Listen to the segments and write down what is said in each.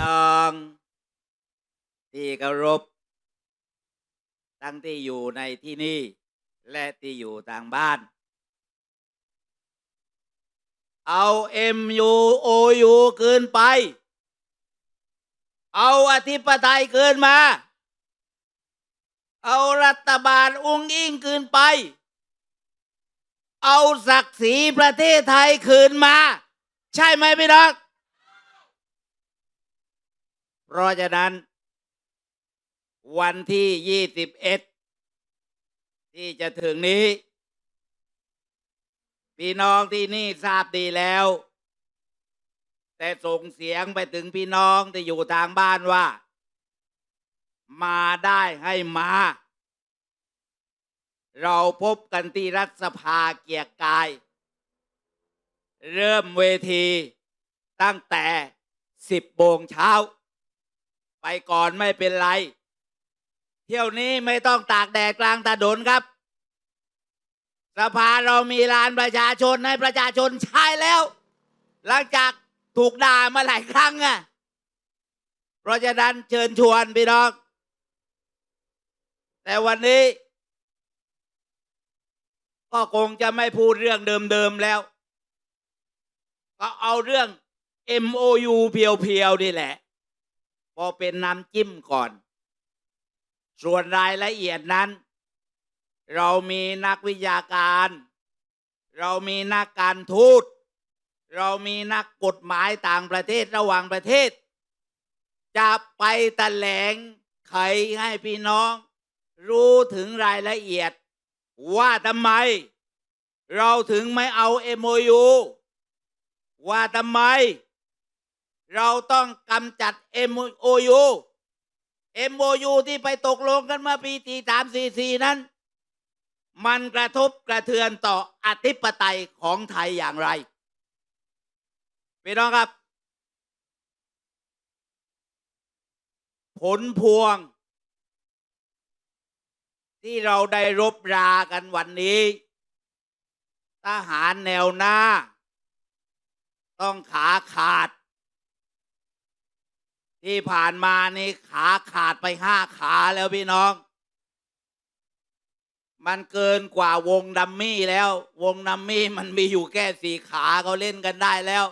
น้องที่เคารพทั้งที่อยู่ในที่นี่ และที่อยู่ทางบ้าน เอา MUOU คืนไป เอาอธิปไตยคืนมา เอารัฐบาลอุ้งอิงคืนไป เอาศักดิ์ศรีประเทศไทยคืนมา ใช่ไหมพี่น้อง เพราะฉะนั้น วันที่21ที่จะถึงนี้ พี่น้องที่นี่ทราบดีแล้ว แต่ส่งเสียงไปถึงพี่น้องที่อยู่ทางบ้านว่า มาได้ให้มา เราพบกันที่รัฐสภาเกียรกาย เริ่มเวทีตั้งแต่10โมงเช้า ไปก่อนไม่เป็นไร เที่ยวนี้ไม่ต้องตากแดดกลางถนนครับ สภาเรามีลานประชาชนให้ประชาชนใช้แล้ว หลังจากถูกด่ามาหลายครั้งอะเพราะฉะนั้นเชิญชวนพี่น้อง แต่วันนี้ ก็คงจะไม่พูดเรื่องเดิมๆแล้ว ก็เอาเรื่อง MOU เพียวๆนี่แหละ พอเป็นน้ำจิ้มก่อน ส่วนรายละเอียดนั้น เรามีนักวิชาการ เรามีนักการทูต เรามีนักกฎหมายต่างประเทศระหว่างประเทศ จะไปแถลงไขให้พี่น้อง รู้ถึงรายละเอียด ว่าทำไม เราถึงไม่เอา MOU ว่าทำไม เราต้องกำจัด MOU MOU ที่ไปตกลงกันเมื่อปีที่สามสี่สี่นั้น มันกระทบกระเทือนต่ออธิปไตยของไทยอย่างไรพี่น้องครับ ผลพวง ที่เราได้รบรากันวันนี้ ทหารแนวหน้า ต้องขาขาด ที่ผ่านมานี่ขาขาดไปห้าขาแล้วพี่น้อง มันเกินกว่าวงดัมมี่แล้ว วงดัมมี่มันมีอยู่แค่สี่ขาเขาเล่นกันได้แล้ว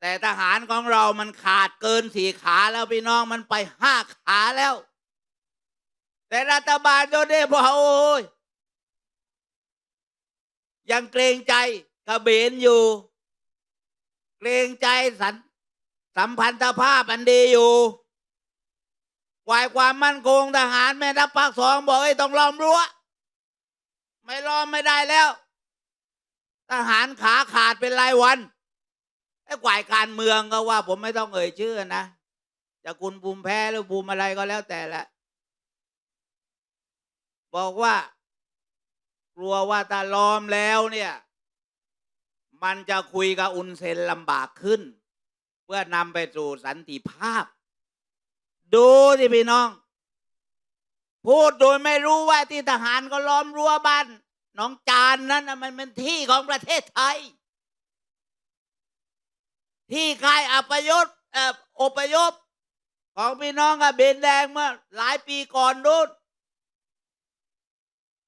แต่ทหารของเรามันขาดเกินสี่ขาแล้วพี่น้องมันไปห้าขาแล้ว แต่รัฐบาลโดนได้บอกโอ้ยยังเกรงใจกระเบนอยู่ เกรงใจสัน สัมพันธภาพอันดีอยู่ฝ่ายความมั่นคงทหารแม่ทัพภาคสองบอกไอ้ต้องล้อมรั้ว ไม่ล้อมไม่ได้แล้ว ทหารขาขาดเป็นรายวันไอ้ฝ่ายการเมืองก็ว่า ผมไม่ต้องเอ่ยชื่อนะจะคุณภูมิแพ้หรือภูมิอะไรก็แล้วแต่ละบอกว่ากลัวว่าถ้าล้อมแล้วเนี่ย มันจะคุยกับอุนเซนลำบากขึ้น พื่อนำไปสู่สันติภาพ ดูสิพี่น้อง พูดโดยไม่รู้ว่าที่ทหารก็ล้อมรั้วบ้านหน้องจานนั้นน่ะมันเป็นที่ของประเทศไทย ที่ค่ายอพยพเอ่ออพยพของพี่น้องกับเบนแดงเมื่อหลายปีก่อนนู้น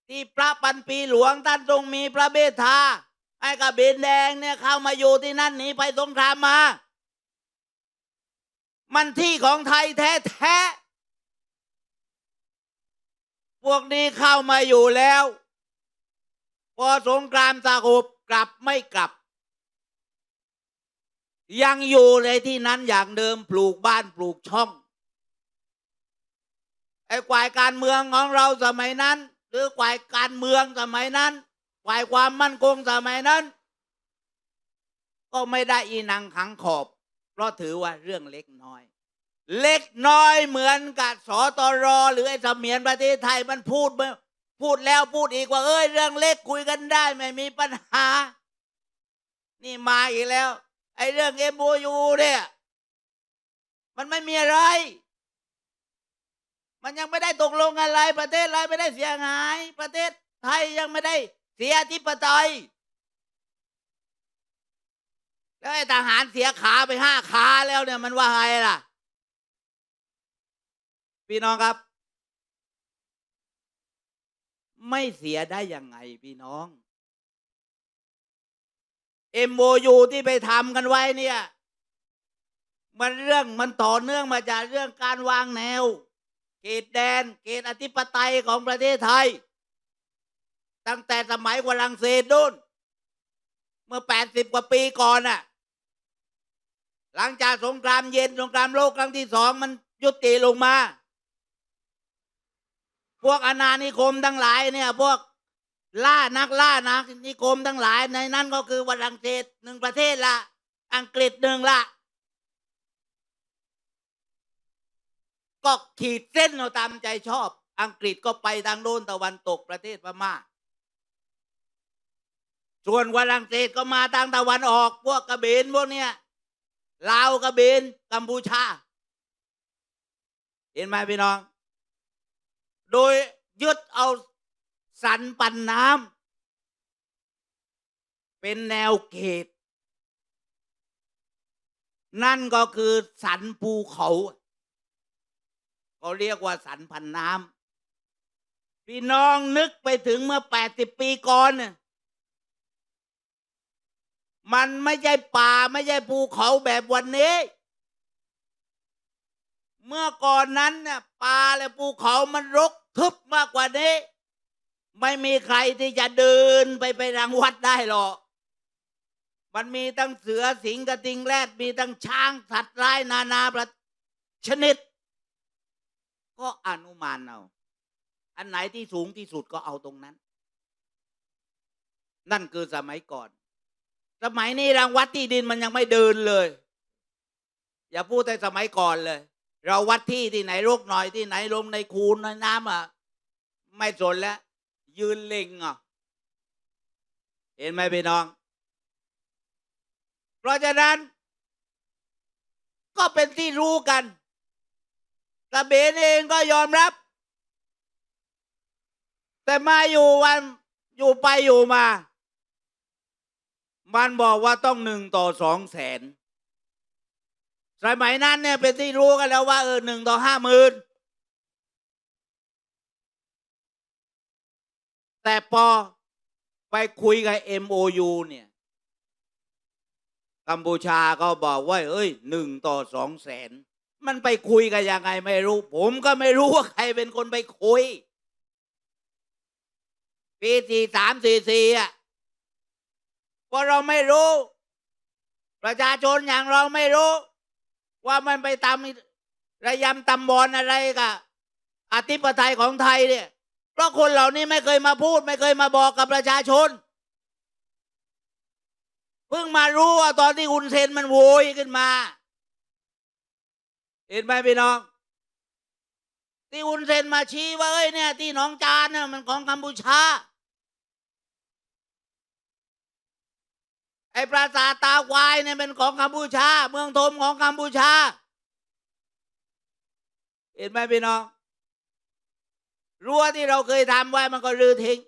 ที่พระปันปีหลวงท่านทรงมีพระเบธาให้กับเบนแดงเนี่ยเข้ามาอยู่ที่นั่นหนีไปสงครามมา มันที่ของไทยแท้แท้ๆพวกนี้เข้ามาอยู่แล้ว พอสงครามสงบกลับไม่กลับ ยังอยู่ในที่นั้นอย่างเดิมปลูกบ้านปลูกช่องไอ้ฝ่ายการเมืองของเราสมัยนั้น หรือฝ่ายการเมืองสมัยนั้นฝ่ายความมั่นคงสมัยนั้น ก็ไม่ได้อีนังขังขอบ เพราะถือว่าเรื่องเล็กน้อย เล็กน้อยเหมือนกับสตรหรือไอ้เสมียนประเทศไทยมันพูดพูดแล้วพูดอีกว่า เอ้ยเรื่องเล็กคุยกันได้ไม่มีปัญหา นี่มาอีกแล้ว ไอ้เรื่องเอ็มโยูเนี่ย มันไม่มีอะไร มันยังไม่ได้ตกลงอะไร ประเทศอะไรไม่ได้เสียหาย ประเทศไทยยังไม่ได้เสียอธิปไตย แล้วไอ้ทหารเสียขาไปห้าขาแล้วเนี่ยมันว่าไงล่ะ พี่น้องครับ ไม่เสียได้ยังไงพี่น้อง MOU ที่ไปทำกันไว้เนี่ย มันเรื่องมันต่อเนื่องมาจากเรื่องการวางแนว เขตแดน เขตอธิปไตยของประเทศไทย ตั้งแต่สมัยฝรั่งเศสนู่นเมื่อ80กว่าปีก่อนน่ะ หลังจากสงครามเย็นสงครามโลกครั้งที่สองมันยุติลงมา พวกอาณานิคมทั้งหลายเนี่ย พวกล่านักล่านักนิคมทั้งหลายในนั้นก็คือฝรั่งเศสหนึ่งประเทศละอังกฤษหนึ่งละก็ขีดเส้นเอาตามใจชอบ อังกฤษก็ไปทางโน้นตะวันตกประเทศพม่าส่วนฝรั่งเศสก็มาทางตะวันออก พวกกระเบนพวกเนี้ย ลาวกระเบนกัมพูชา เห็นไหมพี่น้อง โดยยึดเอาสันปันน้ำเป็นแนวเขต นั่นก็คือสันภูเขาเขาเรียกว่าสันพันน้ำพี่น้องนึกไปถึงเมื่อแปดสิบปีก่อนน่ะ มันไม่ใช่ป่าไม่ใช่ภูเขาแบบวันนี้ เมื่อก่อนนั้นเนี่ยป่าและภูเขามันรกทึบมากกว่านี้ ไม่มีใครที่จะเดินไปไปรังวัดได้หรอก มันมีตั้งเสือสิงห์กระทิงแรดมีตั้งช้างสัตว์ร้ายนานาประชนิด ก็อนุมานเอาอันไหนที่สูงที่สุดก็เอาตรงนั้น นั่นคือสมัยก่อน สมัยนี้รังวัดที่ดินมันยังไม่เดินเลย อย่าพูดแต่สมัยก่อนเลย เราวัดที่ที่ไหนรกหน่อยที่ไหนลงในคูในน้ำอะไม่สนแล้ว ยืนเล็งอะเห็นไหมพี่น้อง เพราะฉะนั้น ก็เป็นที่รู้กันตะเบนเองก็ยอมรับ แต่มาอยู่วันอยู่ไปอยู่มา มันบอกว่าต้องหนึ่งต่อสองแสนสมัยนั้นเนี่ยเป็นที่รู้กันแล้วว่าเออหนึ่งต่อห้าหมื่นแต่พอไปคุยกับ MOU เนี่ยกัมพูชาก็บอกว่า เอ้ยหนึ่งต่อสองแสน มันไปคุยกันยังไงไม่รู้ ผมก็ไม่รู้ว่าใครเป็นคนไปคุยปีสี่สามสี่สี่อะ เพราะเราไม่รู้ ประชาชนอย่างเราไม่รู้ ว่ามันไปตามระยำตำบอลอะไรกับอธิปไตยของไทยเนี่ยเพราะคนเหล่านี้ไม่เคยมาพูด ไม่เคยมาบอกกับประชาชนเพิ่งมารู้ว่าตอนที่อุนเซนมันโวยขึ้นมา เห็นไหมพี่น้อง ที่อุนเซนมาชี้ว่าเอ้ยเนี่ย ที่หนองจานเนี่ยมันของกัมพูชา ไอ้ปราสาทตาควายเนี่ยเป็นของกัมพูชา เมืองธมของกัมพูชา เห็นไหมพี่น้องรั้วที่เราเคยทำไว้มันก็รื้อทิ้ง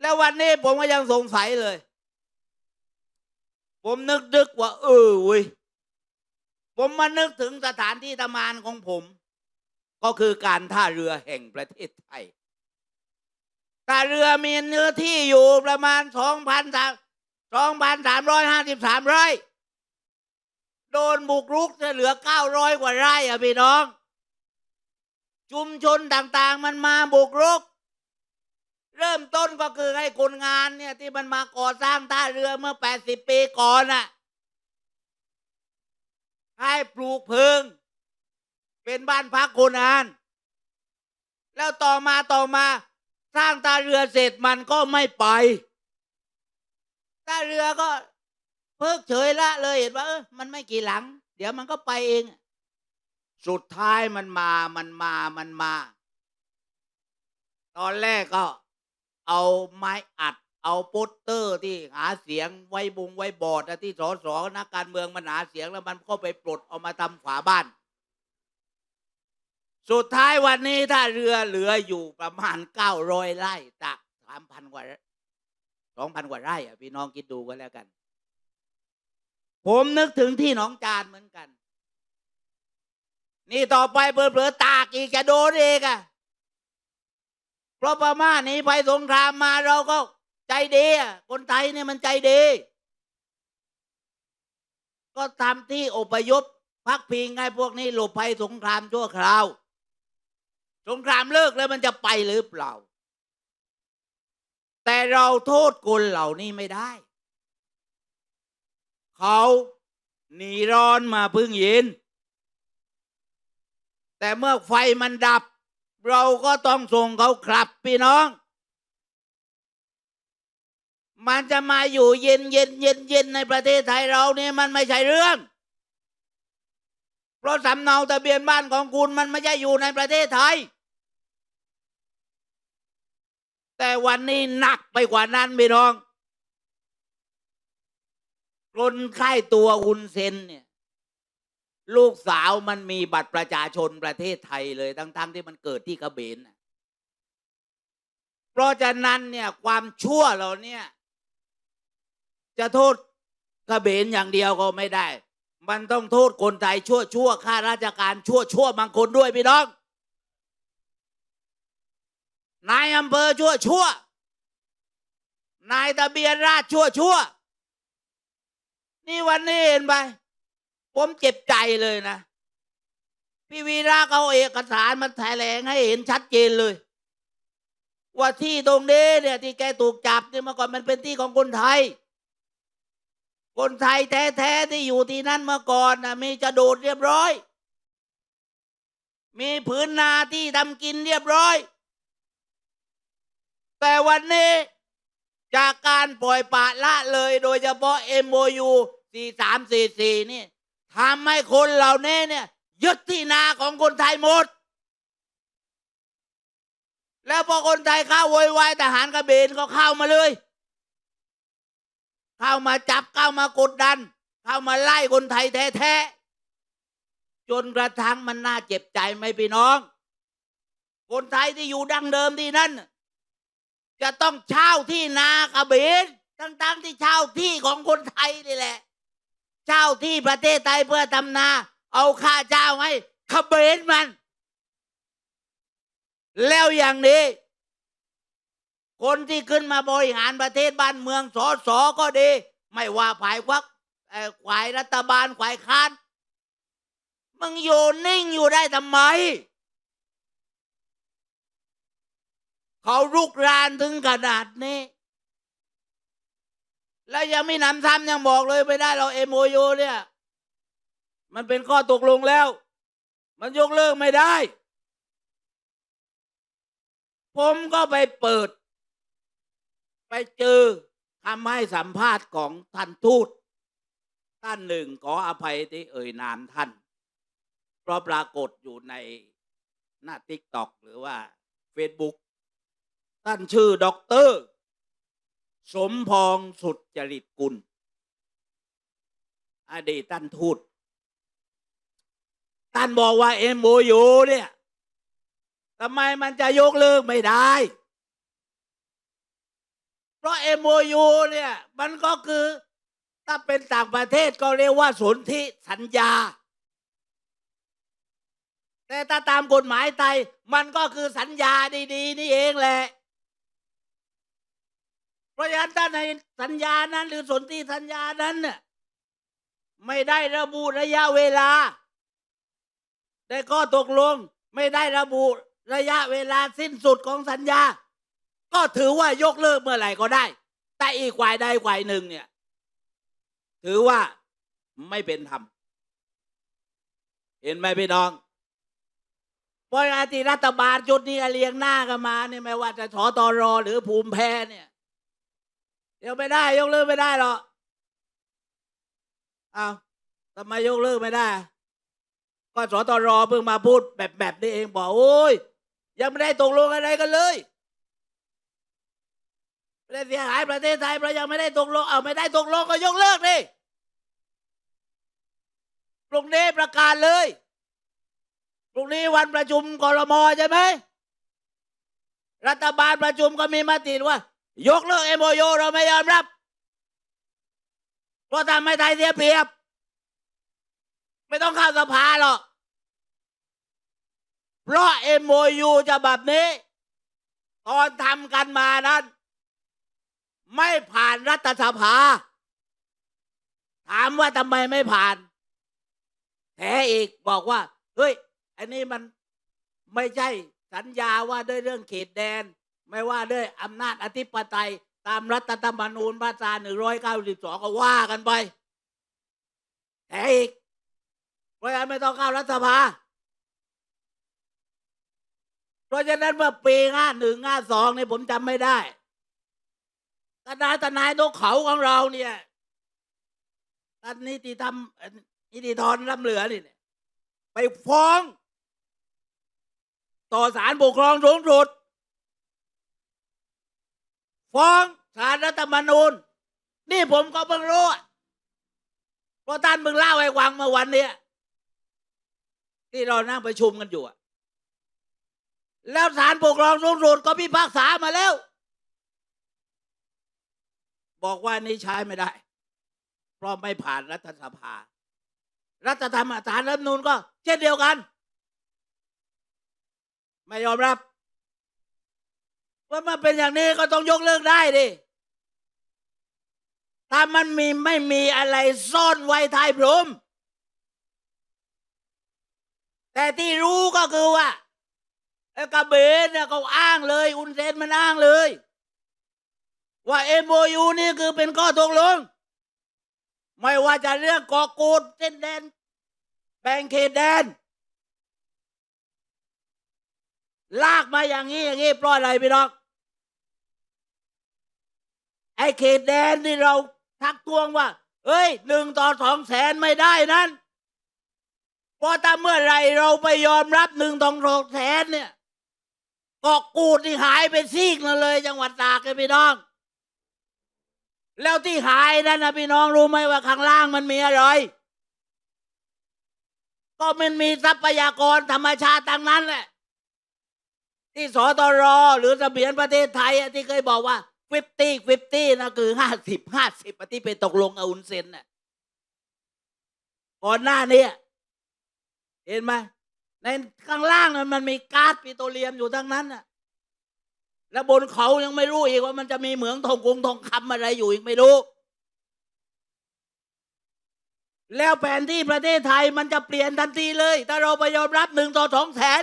แล้ววันนี้ผมก็ยังสงสัยเลย ผมนึกดึกว่า เออเว้ยผมมานึกถึงสถานที่ทำงานของผม ก็คือการท่าเรือแห่งประเทศไทย ท่าเรือมีเนื้อที่อยู่ประมาณสองพันสามสองพันสามร้อยห้าสิบสามไร่โดนบุกรุกจะเหลือเก้าร้อยกว่าไร่อะพี่น้อง ชุมชนต่างๆมันมาบุกรุก เริ่มต้นก็คือให้คนงานเนี่ยที่มันมาก่อสร้างท่าเรือเมื่อแปดสิบปีก่อนน่ะให้ปลูกเพิง เป็นบ้านพักคนงาน แล้วต่อมาต่อมา สร้างท่าเรือเสร็จมันก็ไม่ไปท่าเรือก็เพิกเฉยละเลยเห็นว่าเออมันไม่กี่หลัง เดี๋ยวมันก็ไปเอง สุดท้ายมันมามันมามันมา ตอนแรกก็เอาไม้อัด เอาโปสเตอร์ที่หาเสียงไว้บงไว้บอร์ดที่สอสอนักการเมืองมันหาเสียงแล้วมันก็ไปปลดเอามาทำฝาบ้าน สุดท้ายวันนี้ถ้าเรือเหลืออยู่ประมาณเก้าร้อยไร่จากสามพันกว่าสองพันกว่าไร่อะพี่น้องคิดดูก็แล้วกัน ผมนึกถึงที่หนองจานเหมือนกัน นี่ต่อไปเผลอๆตากอีกจะโดนเองอะเพราะพม่าหนีภัยสงครามมาเราก็ใจดีอะคนไทยเนี่ยมันใจดี ก็ทำที่อพยพพักพิงให้พวกนี้หลบภัยสงครามชั่วคราว สงครามเลิกแล้วมันจะไปหรือเปล่า แต่เราโทษคนเหล่านี้ไม่ได้ เขาหนีร้อนมาพึ่งเย็น แต่เมื่อไฟมันดับ เราก็ต้องส่งเขากลับพี่น้อง มันจะมาอยู่เย็นเย็นเย็นเย็นในประเทศไทยเราเนี่ยมันไม่ใช่เรื่องเพราะสำเนาทะเบียนบ้านของคุณมันไม่ใช่อยู่ในประเทศไทย แต่วันนี้หนักไปกว่านั้นพี่น้องคนไข้ตัวอุนเซนเนี่ย ลูกสาวมันมีบัตรประชาชนประเทศไทยเลยทั้งๆทที่มันเกิดที่กระเบนเพราะฉะนั้นเนี่ยความชั่วเราเนี่ย จะโทษกระเบนอย่างเดียวก็ไม่ได้ มันต้องโทษคนไทยชั่วชั่วข้าราชการชั่วชั่วบางคนด้วยพี่น้อง นายอำเภอชั่วชั่วนายทะเบียนราษฎร์ชั่วชั่ว นี่วันนี้เห็นไป ผมเจ็บใจเลยนะ พี่วีระเขาเอาเอกสารมาแถลงให้เห็นชัดเจนเลย ว่าที่ตรงนี้เนี่ยที่แกถูกจับเนี่ยเมื่อก่อนมันเป็นที่ของคนไทย คนไทยแท้ๆที่อยู่ที่นั่นเมื่อก่อนนะมีจะโดดเรียบร้อย มีผืนนาที่ทำกินเรียบร้อย แต่วันนี้จากการปล่อยปละละเลย โดยเฉพาะ MOU 4344 นี่ทำให้คนเหล่านี้เนี่ยยึดที่นาของคนไทยหมด แล้วพอคนไทยเข้าโวยวายทหารกระเบนก็เข้ามาเลย เข้ามาจับเข้ามากดดัน เข้ามาไล่คนไทยแท้ๆจนกระทั่งมันน่าเจ็บใจไหมพี่น้อง คนไทยที่อยู่ดั้งเดิมที่นั่น จะต้องเช่าที่นากระเบนทั้งๆที่เช่าที่ของคนไทยนี่แหละ เช่าที่ประเทศไทยเพื่อทำนา เอาค่าเจ้าให้ขเบนมัน แล้วอย่างนี้ คนที่ขึ้นมาบริหารประเทศบ้านเมืองสอสอก็ดี ไม่ว่าฝ่ายควักฝ่ายรัฐบาลฝ่ายค้านมึงอยู่นิ่งอยู่ได้ทำไม เขารุกรานถึงขนาดนี้ แล้วยังไม่นำซ้ำยังบอกเลยไม่ได้เราเอ็มโอเนี่ย มันเป็นข้อตกลงแล้ว มันยกเลิกไม่ได้ ผมก็ไปเปิด ไปเจอคำให้สัมภาษณ์ของท่านทูต ท่านหนึ่งขออภัยที่เอ่ยนามท่าน เพราะปรากฏอยู่ในหน้าติ๊กต็อกหรือว่า Facebook านชื่อด็อกเตอร์ สมพองสุดจริตกุล อดีตท่านทูตท่านบอกว่าเอ็มโอเนี่ยทำไมมันจะยกเลิกไม่ได้ เพราะ MOU เนี่ย มันก็คือ ถ้าเป็นต่างประเทศก็เรียกว่าสนธิสัญญาแต่ถ้าตามกฎหมายไทยมันก็คือสัญญาดี ๆ นี่เองแหละ เพราะฉะนั้นถ้าในสัญญานั้น หรือสนธิสัญญานั้นเนี่ยไม่ได้ระบุระยะเวลาได้ข้อตกลงไม่ได้ระบุระยะเวลาสิ้นสุดของสัญญา ก็ถือว่ายกเลิกเมื่อไหร่ก็ได้ แต่อีกฝ่ายใดฝ่ายหนึ่งเนี่ย ถือว่าไม่เป็นธรรมเห็นไหมพี่น้องเพราะอาที่รัฐบาลชุดนี้เลียงหน้ากันมาเนี่ยไม่ว่าจะถอตอรอหรือภูมิแพ้เนี่ย ยวไม่ได้ ยกเลิกไม่ได้หรอกเอ้าทำไมยกเลิกไม่ได้ ก็สตรเพิ่งมาพูดแบบแบบนี้เองบอกโอ้ย ยังไม่ได้ตกลงอะไรกันเลยไม่ได้เสียหายประเทศไทยเพราะยังไม่ได้ตกลงเอาไม่ได้ตกลงก็ยกเลิกดิพรุ่งนี้ประกาศเลยพรุ่งนี้วันประชุมกรมใช่ไหมรัฐบาลประชุมก็มีมติว่า ยกเลิก MOU เราไม่ยอมรับ เพราะทำให้ไทยเสียเปรียบ ไม่ต้องเข้าสภาหรอก เพราะ MOU จะแบบนี้ ตอนทำกันมานั้น ไม่ผ่านรัฐสภา ถามว่าทำไมไม่ผ่านแท้อีกบอกว่า เฮ้ย อันนี้มันไม่ใช่สัญญาว่าด้วยเรื่องเขตแดน ไม่ว่าด้วยอำนาจอธิปไตยตามรัฐธรรมนูญมาตราหนึ่งร้อยเก้าสิบสองก็ว่ากันไปแท้อีกเพราะฉะนั้นไม่ต้องเข้ารัฐสภา เพราะฉะนั้นเมื่อปีห้าหนึ่งห้าสองเนี่ยผมจำไม่ได้ทนายทนายนกเขาของเราเนี่ยท่านนิติธรรมนิติธรล้ำเหลือนี่เนี่ยไปฟ้อง ต่อศาลปกครองสูงสุด ฟ้องศาลรัฐธรรมนูญ นี่ผมก็เพิ่งรู้เพราะท่านเพิ่งเล่าให้ฟังเมื่อวันเนี้ยที่เรานั่งประชุมกันอยู่อะแล้วศาลปกครองสูงสุดก็พิพากษามาแล้ว บอกว่านี่ใช้ไม่ได้ เพราะไม่ผ่านรัฐสภา รัฐธรรมศาลรัฐธรรมนูญก็ เช่นเดียวกัน ไม่ยอมรับ ว่ามันเป็นอย่างนี้ก็ต้องยกเลิกได้ดิถ้ามันมีไม่มีอะไรซ่อนไว้ท้ายพรมแต่ที่รู้ก็คือว่าไอ้กระเบนเนี่ยเขาอ้างเลย อุนเซนมันอ้างเลย ว่าเอ็มโยูนี่คือเป็นข้อตกลง ไม่ว่าจะเรื่องเกาะกูดเส้นแดน แบ่งเขตแดน ลากมาอย่างนี้อย่างนี้เพราะอะไรพี่น้อง ไอ้เขตแดนที่เราทักท้วงว่า เอ้ยหนึ่งต่อสองแสนไม่ได้นั้นเพราะถ้าเมื่อไรเราไปยอมรับหนึ่งต่อสองแสนเนี่ยกาะกูดที่หายไปซีกนั่นเลย จังหวัดตากเลยพี่น้อง แล้วที่หายนั่นนะพี่น้องรู้ไหมว่าข้างล่างมันมีอะไรก็มันมีทรัพยากรธรรมชาติทั้งนั้นแหละ ที่สตรหรือทะเบียนประเทศไทยที่เคยบอกว่า ฟิฟตี้ฟิฟตี้นะคือห้าสิบห้าสิบที่ไปตกลงกับอุนเซนน่ะก่อนหน้านี้เห็นไหมในข้างล่างนั้นมันมีก๊าซปิโตรเลียมอยู่ทั้งนั้นน่ะแล้วบนเขายังไม่รู้อีกว่ามันจะมีเหมืองทองคงทองคำอะไรอยู่อีกไม่รู้ แล้วแผนที่ประเทศไทยมันจะเปลี่ยนทันทีเลย ถ้าเราไปยอมรับหนึ่งต่อสองแสน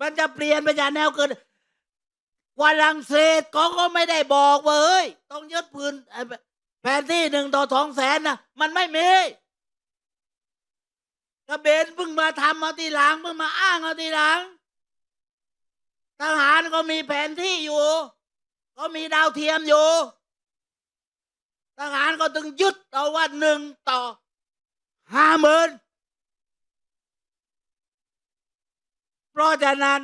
มันจะเปลี่ยนไปจากแนวเกิด ฝรั่งเศสเขาก็ไม่ได้บอกว่าเอ้ย ต้องยึดพื้นแผนที่หนึ่งต่อสองแสนนะมันไม่มีกระเบนเพิ่งมาทำเอาทีหลังเพิ่งมาอ้างเอาทีหลังทหารก็มีแผนที่อยู่ ก็มีดาวเทียมอยู่ ทหารก็ถึงยึดเอาว่าหนึ่งต่อห้าหมื่นเพราะฉะนั้น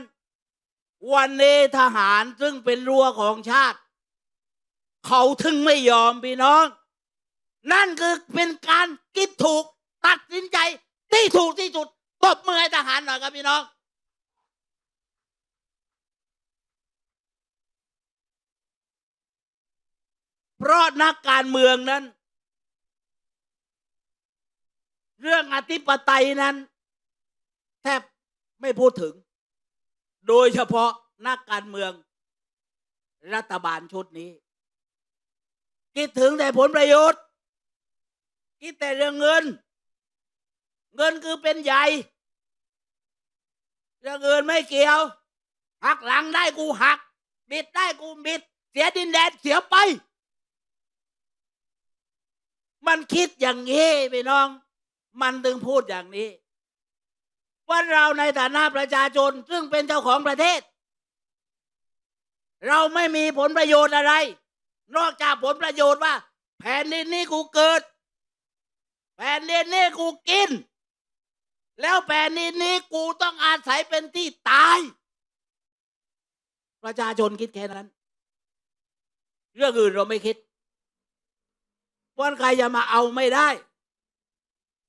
วันนี้ทหารซึ่งเป็นรั้วของชาติ เขาถึงไม่ยอมพี่น้อง นั่นคือเป็นการคิดถูกตัดสินใจที่ถูกที่สุดตบมือให้ทหารหน่อยครับพี่น้อง เพราะนักการเมืองนั้น เรื่องอธิปไตยนั้น แทบไม่พูดถึง โดยเฉพาะนักการเมือง รัฐบาลชุดนี้ คิดถึงแต่ผลประโยชน์ คิดแต่เรื่องเงิน เงินคือเป็นใหญ่ เรื่องอื่นไม่เกี่ยว หักหลังได้กูหัก บิดได้กูบิด เสียดินแดนเสียไป มันคิดอย่างนี้พี่น้อง มันถึงพูดอย่างนี้ ว่าเราในฐานะประชาชนซึ่งเป็นเจ้าของประเทศ เราไม่มีผลประโยชน์อะไร นอกจากผลประโยชน์ว่า แผ่นดินนี้กูเกิด แผ่นดินนี้กูกิน แล้วแผ่นดินนี้กูต้องอาศัยเป็นที่ตาย ประชาชนคิดแค่นั้น เรื่องอื่นเราไม่คิดวันใครจะมาเอาไม่ได้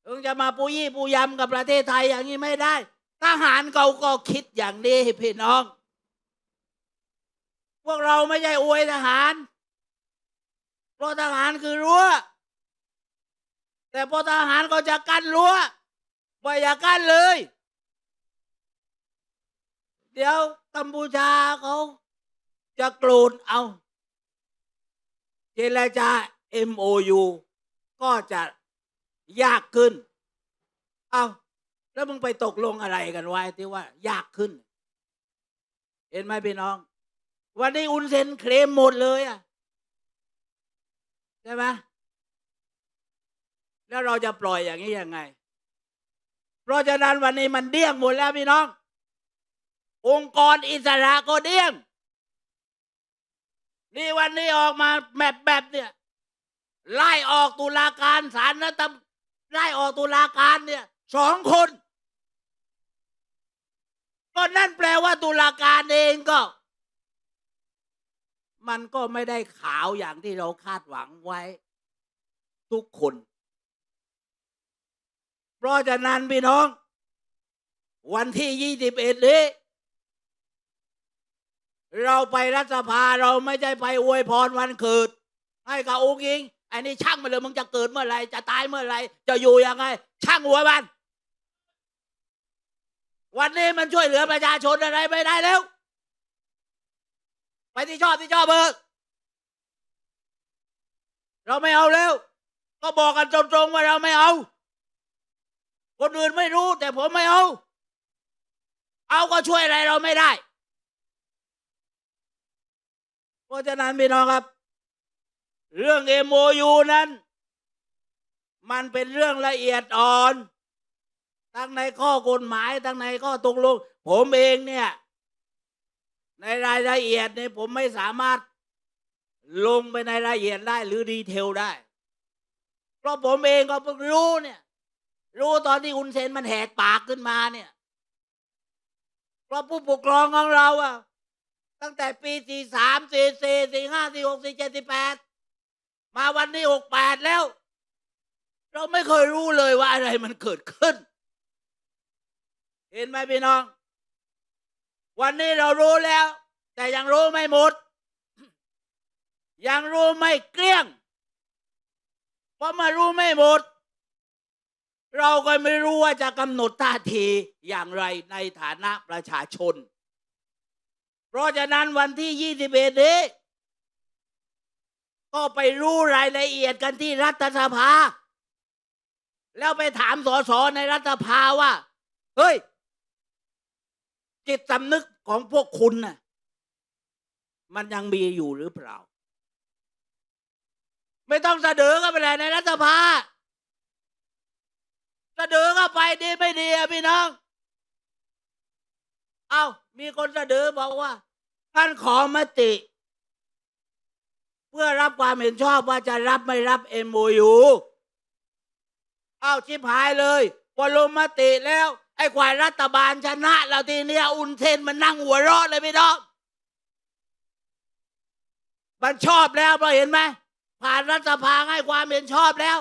ถึงจะมาปูยี่ปูยำกับประเทศไทยอย่างนี้ไม่ได้ ทหารเขาก็คิดอย่างนี้พี่น้อง พวกเราไม่ใช่อวยทหาร เพราะทหารคือรั้ว แต่พอทหารก็จะกั้นรั้วไม่อย่ากั้นเลย เดี๋ยวกัมพูชาเขาจะโกรธเอา เจรจา MOU ก็จะ ยากขึ้น เอาแล้วมึงไปตกลงอะไรกันไว้ที่ว่า ยากขึ้น เห็นไหมพี่น้อง วันนี้อุนเซนเคลมหมดเลยอะใช่ไหมแล้วเราจะปล่อยอย่างนี้ยังไง เพราะฉะนั้นวันนี้มันเดี้ยงหมดแล้วพี่น้อง องค์กรอิสระก็เดี้ยง นี่วันนี้ออกมาแบบแบบเนี่ยไล่ออกตุลาการศาลรัฐธรรม ไล่ออกตุลาการเนี่ยสองคน ก็นั่นแปลว่าตุลาการเองก็ มันก็ไม่ได้ขาวอย่างที่เราคาดหวังไว้ ทุกคน เพราะฉะนั้นพี่น้อง วันที่ยี่สิบเอ็ดนี้เราไปรัฐสภาเราไม่ใช่ไปอวยพรวันเกิด ให้กับองค์อิง อันนี้ช่างมาเลยมึงจะเกิดเมื่อไรจะตายเมื่อไรจะอยู่ยังไง ช่างหัวมัน วันนี้มันช่วยเหลือประชาชนอะไรไม่ได้แล้ว ไปที่ชอบที่ชอบเบอร์เราไม่เอาแล้ว ก็บอกกันตรงๆว่าเราไม่เอา คนอื่นไม่รู้ แต่ผมไม่เอา เอาก็ช่วยอะไรเราไม่ได้ เพราะฉะนั้นพี่น้องครับ เรื่อง MOU นั้น มันเป็นเรื่องละเอียดอ่อน ทั้งในข้อกฎหมาย ทั้งในข้อตกลง ผมเองเนี่ย ในรายละเอียดเนี่ยผมไม่สามารถลงไปในรายละเอียดได้หรือดีเทลได้ เพราะผมเองก็เพิ่งรู้เนี่ย รู้ตอนที่อุนเซนมันแหกปากขึ้นมาเนี่ย เพราะผู้ปกครองของเราอะตั้งแต่ปีสี่สามสี่สี่สี่ห้าสี่หกสี่เจ็ดสี่แปด มาวันนี้หกแปดแล้ว เราไม่เคยรู้เลยว่าอะไรมันเกิดขึ้น เห็นไหมพี่น้อง วันนี้เรารู้แล้ว แต่ยังรู้ไม่หมด ยังรู้ไม่เกลี้ยง เพราะมารู้ไม่หมด เราก็ไม่รู้ว่าจะกำหนดท่าทีอย่างไรในฐานะประชาชน เพราะฉะนั้นวันที่21นี้ ก็ไปรู้รายละเอียดกันที่รัฐสภา แล้วไปถามสสในรัฐสภาว่า เฮ้ย จิตสำนึกของพวกคุณน่ะ มันยังมีอยู่หรือเปล่า ไม่ต้องเสนอเข้าไปเลยในรัฐสภาเสนอเข้าไปดีไม่ดีอะพี่น้อง เอามีคนเสนอบอกว่าท่านขอมติ พื่อรับความเห็นชอบว่าจะรับไม่รับ MOU เอาชิบหายเลยพอลงมติแล้ว ไอ้ควายรัฐบาลชนะเราทีเนี้ยอุนเทนมันนั่งหัวเราะเลยพี่น้องมันชอบแล้วเราเห็นไหมผ่านรัฐสภาให้ความเห็นชอบแล้ว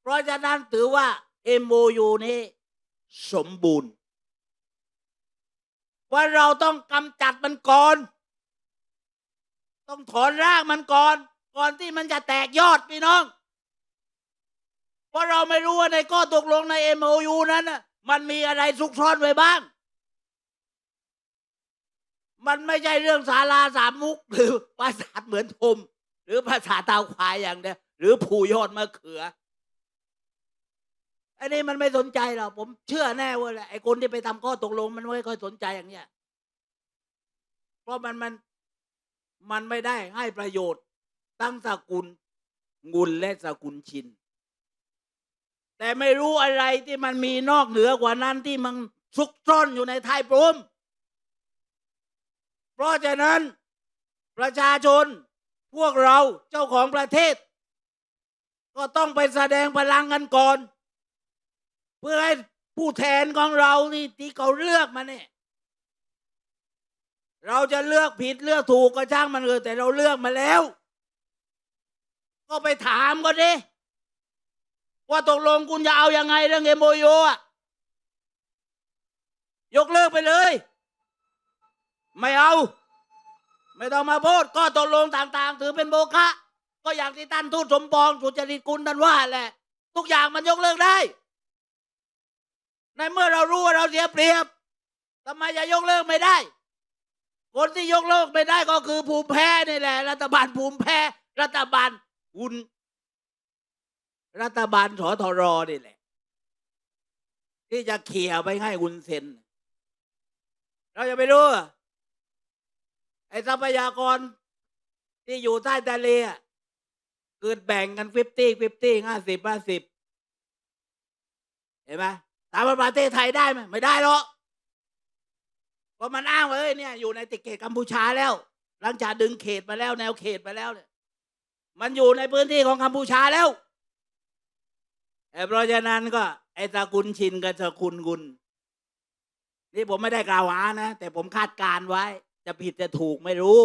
เพราะฉะนั้นถือว่า MOU นี้ สมบูรณ์ว่าเราต้องกำจัดมันก่อน ต้องถอนรากมันก่อน ก่อนที่มันจะแตกยอดพี่น้อง เพราะเราไม่รู้ว่าในข้อตกลงใน MOU นั้นน่ะมันมีอะไรซุกซ่อนไว้บ้าง มันไม่ใช่เรื่องสาราสามมุก หรือปราสาเหมือนทม หรือภาษาตาวควายอย่างเดียวหรือผูยอดมะเขืออ้นี่มันไม่สนใจหรอกผมเชื่อแน่ว่าแหละไอ้คนที่ไปทำข้อตกลงมันไม่ค่อยสนใจอย่างเนี้ยเพราะมันมัน มันไม่ได้ให้ประโยชน์ตั้งสกุลงุลและสกุลชิน แต่ไม่รู้อะไรที่มันมีนอกเหนือกว่านั้นที่มันซุกซ่อนอยู่ในไทยปรมเพราะฉะนั้นประชาชนพวกเราเจ้าของประเทศ ก็ต้องไปแสดงพลังกันก่อน เพื่อให้ผู้แทนของเรานี่ที่เขาเลือกมาเนี่ย เราจะเลือกผิดเลือกถูกก็ช่างมันเลยแต่เราเลือกมาแล้ว ก็ไปถามก็ดิว่าตกลงคุณจะเอาอยัางไงเรื่องเอ็มโออะยกเลิกไปเลย ไม่เอา ไม่ต้องมาพูดก็ตกลงต่างๆ ถือเป็นโบคะก็อย่างที่ท่านทูตสมปองสุจริตกุลท่านว่าแหละ ทุกอย่างมันยกเลิกได้ ในเมื่อเรารู้ว่าเราเสียเปรียบทำไมจะยกเลิกไม่ได้ คนที่ยกเลิกไม่ได้ก็คือภูมิแพ้นี่แหละ รัฐบาลภูมิแพ้ รัฐบาลคุณรัฐบาลสทรนี่แหละ ที่จะเขี่ยไปให้คุณเซนเราจะไปรู้ไอ้ทรัพยากรที่อยู่ใต้ทะเลเกิดแบ่งกันฟิฟตี้ฟิฟตี้ห้าสิบห้าสิบเห็นไหมถามว่าประเทศไทยได้ไหมไม่ได้หรอก เพรามันอ้างว่าเอ้ยเนี่ยอยู่ในติเขตกัมพูชาแล้ว หลังจากดึงเขตมาแล้ว แนวเขตมาแล้วเนี่ย มันอยู่ในพื้นที่ของกัมพูชาแล้วแต่เพราะฉะนั้นก็ ไอ้ตระกุลชินกับตระกุลกุลนี่ผมไม่ได้กล่าวหานะ แต่ผมคาดการณ์ไว้ จะผิดจะถูกไม่รู้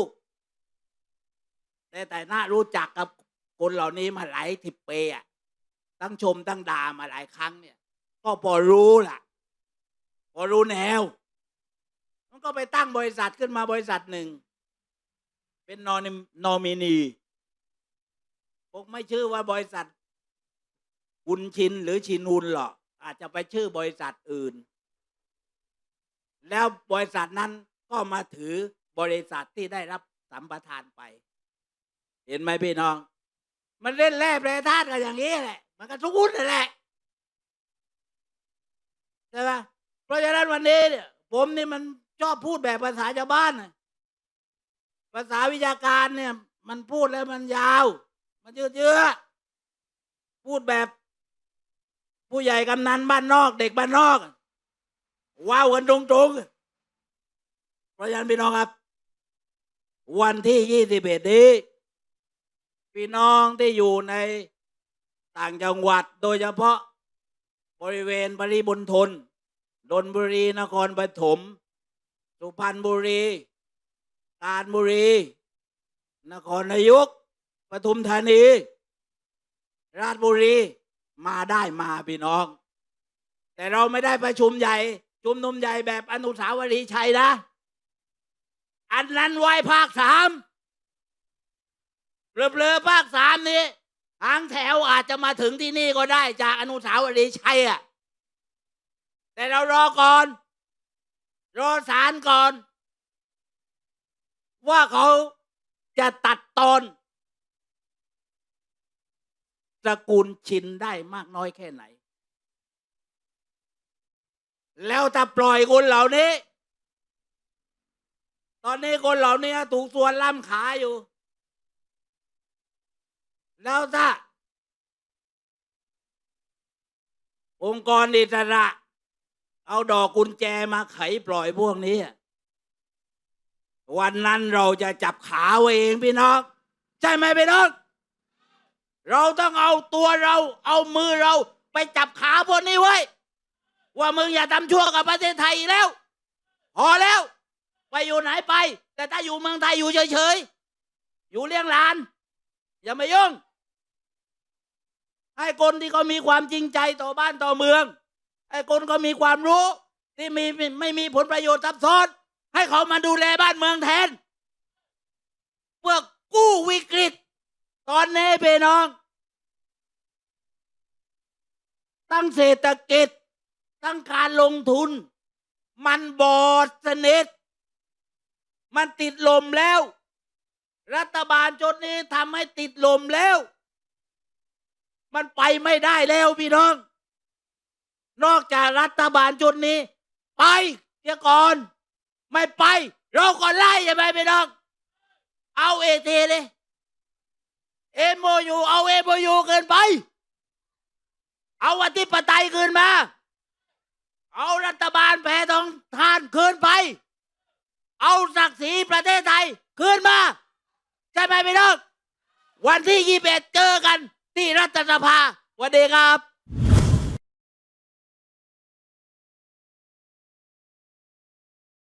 แต่แต่น่ารู้จักกับคนเหล่านี้มาหลายสิบปีอะตั้งชมตั้งด่ามาหลายครั้งเนี่ย ก็พอรู้ล่ะ พอรู้แนว มันก็ไปตั้งบริษัทขึ้นมาบริษัทหนึ่ง เป็นนอนนอมินีผมไม่ชื่อว่าบริษัทหุนชินหรือชินหุนหรอกอาจจะไปชื่อบริษัทอื่น แล้วบริษัทนั้นก็มาถือบริษัทที่ได้รับสัมปทานไป เห็นไหมพี่น้อง มันเล่นแร่แปรธาตุกันอย่างนี้แหละ มันก็ทุกหุ้นนั่นแหละใช่ไหมเพราะฉะนั้นวันนี้เนี่ยผมนี่มัน ชอบพูดแบบภาษาชาวบ้านภาษาวิชาการเนี่ย มันพูดแล้วมันยาว มันยืดเยื้อพูดแบบ ผู้ใหญ่กำนันบ้านนอก เด็กบ้านนอกว้าวกันตรงๆเพราะฉะนั้นพี่น้องครับ วันที่ยี่สิบเอ็ดนี้ พี่น้องที่อยู่ในต่างจังหวัดโดยเฉพาะบริเวณปริบนทนดนบุรีนครปฐม สุพรรณบุรีกาญบุรี นครนายกปทุมธานี ราชบุรีมาได้มาพี่น้อง แต่เราไม่ได้ประชุมใหญ่ ชุมนุมใหญ่แบบอนุสาวรีย์ชัยนะ อันนั้นไว้ภาคสามเบลอๆภาคสามนี้ทางแถวอาจจะมาถึงที่นี่ก็ได้จากอนุสาวรีย์ชัยอะแต่เรารอก่อน รอสารก่อน ว่าเขาจะตัดตอนตระกูลชินได้มากน้อยแค่ไหน แล้วถ้าปล่อยคนเหล่านี้ ตอนนี้คนเหล่านี้ถูกส่วนล่ำขาอยู่ แล้วถ้าองค์กรอิสระ เอาดอกกุญแจมาไขปล่อยพวกนี้ วันนั้นเราจะจับขาไว้เองพี่น้อง ใช่ไหมพี่น้อง เราต้องเอาตัวเรา เอามือเราไปจับขาพวกนี้ไว้ ว่ามึงอย่าทำชั่วกับประเทศไทยอีกแล้ว พอแล้ว ไปอยู่ไหนไป แต่ถ้าอยู่เมืองไทยอยู่เฉยๆ อยู่เลี้ยงหลาน อย่ามายุ่งให้คนที่เขามีความจริงใจต่อบ้านต่อเมือง ให้คนเขามีความรู้ ที่มีไม่มีผลประโยชน์ซับซ้อน ให้เขามาดูแลบ้านเมืองแทน เพื่อกู้วิกฤต ตอนนี้พี่น้อง ตั้งเศรษฐกิจ ตั้งการลงทุน มันบอดสนิทมันติดลมแล้ว รัฐบาลจนนี้ทำให้ติดลมแล้ว มันไปไม่ได้แล้วพี่น้อง นอกจากรัฐบาลจุดนี้ ไปเดี๋ยวก่อน ไม่ไป เราก็ไล่อย่าไปพี่น้อง เอาเอเทเลยเอ็มโอยูเอาเอ็มโอยูเกินไป เอาอธิปไตยคืนมา เอารัฐบาลแพ้ทองทานคืนไป เอาศักดิ์ศรีประเทศไทยคืนมา ใช่ไหมพี่น้องวันที่ยี่สิบเอ็ดเจอกันที่รัฐสภาวัสดีครับ